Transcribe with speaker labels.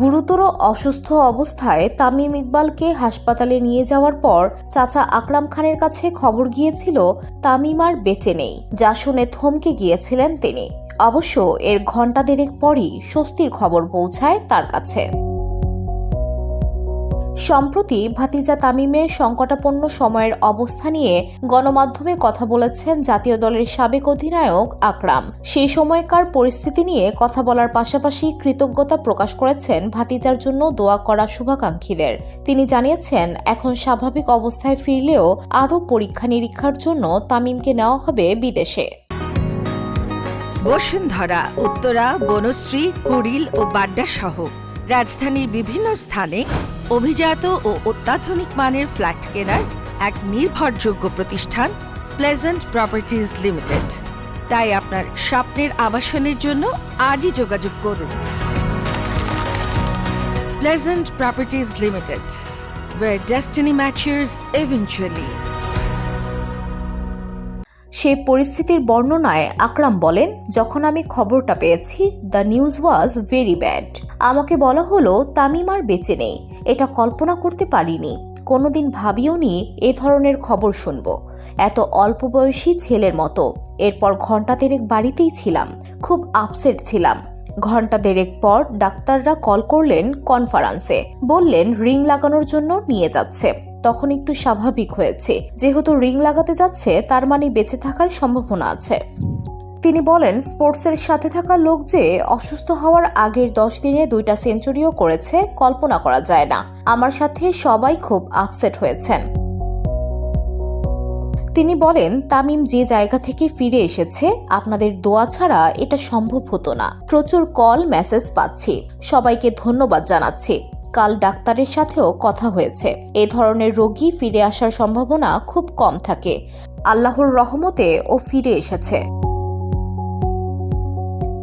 Speaker 1: গুরুতর অসুস্থ অবস্থায় তামিম ইকবালকে হাসপাতালে নিয়ে যাওয়ার পর চাচা আকরাম খানের কাছে খবর গিয়েছিল তামিম আর বেঁচে নেই, যা শুনে থমকে গিয়েছিলেন তিনি। অবশ্য এর ঘণ্টা দেড়েক পরই স্বস্তির খবর পৌঁছায় তার কাছে। সম্প্রতি ভাতিজা তামিমের সংকটাপন্ন সময়ের অবস্থা নিয়ে গণমাধ্যমে কথা বলেছেন জাতীয় দলের সাবেক অধিনায়ক আকরাম। সেই সময়কার পরিস্থিতি নিয়ে কথা বলার পাশাপাশি কৃতজ্ঞতা প্রকাশ করেছেন ভাতিজার জন্য দোয়া করা শুভাকাঙ্ক্ষীদের। তিনি জানিয়েছেন, এখন স্বাভাবিক অবস্থায় ফিরলেও আরও পরীক্ষা নিরীক্ষার জন্য তামিমকে নেওয়া হবে বিদেশে।
Speaker 2: বসুন্ধরা, উত্তরা, বনশ্রী, কুড়িল ও বাড্ডা সহ রাজধানীর বিভিন্ন স্থানে অভিজাত ও অত্যাধুনিক মানের ফ্ল্যাট কেনার এক নির্ভরযোগ্য প্রতিষ্ঠান প্লেজেন্ট প্রপার্টিজ লিমিটেড তাই আপনার স্বপ্নের আবাসনের জন্য আজই যোগাযোগ করুন। Pleasant properties limited where destiny matches eventually
Speaker 1: সেই পরিস্থিতির বর্ণনায় আকরাম বলেন, যখন আমি খবরটা পেয়েছি the news was very bad আমাকে বলা হলো, তামিম আর বেঁচে নেই। এটা কল্পনা করতে পারিনি। কোনোদিন ভাবিও নি এ ধরনের খবর শুনব। এত অল্প বয়সী ছেলের মতো। এরপর ঘণ্টা দেড়েক বাড়িতেই ছিলাম। খুব আপসেট ছিলাম। ঘণ্টা দেড়েক পর ডাক্তাররা কল করলেন কনফারেন্সে। বললেন, রিং লাগানোর জন্য নিয়ে যাচ্ছে। তখন একটু স্বাভাবিক হয়েছে। যেহেতু রিং লাগাতে যাচ্ছে, তার মানে বেঁচে থাকার সম্ভাবনা আছে। তিনি বলেন, স্পোর্টসের সাথে থাকা লোক যে অসুস্থ হওয়ার আগের দশ দিনে দুইটা সেঞ্চুরিও করেছে, কল্পনা করা যায় না। আমার সাথে সবাই খুব আপসেট হয়েছেন। তিনি বলেন, তামিম যে জায়গা থেকে ফিরে এসেছে, আপনাদের দোয়া ছাড়া এটা সম্ভব হতো না। প্রচুর কল, মেসেজ পাচ্ছি। সবাইকে ধন্যবাদ জানাচ্ছি। কাল ডাক্তারের সাথেও কথা হয়েছে। এ ধরনের রোগী ফিরে আসার সম্ভাবনা খুব কম থাকে। আল্লাহর রহমতে ও ফিরে এসেছে।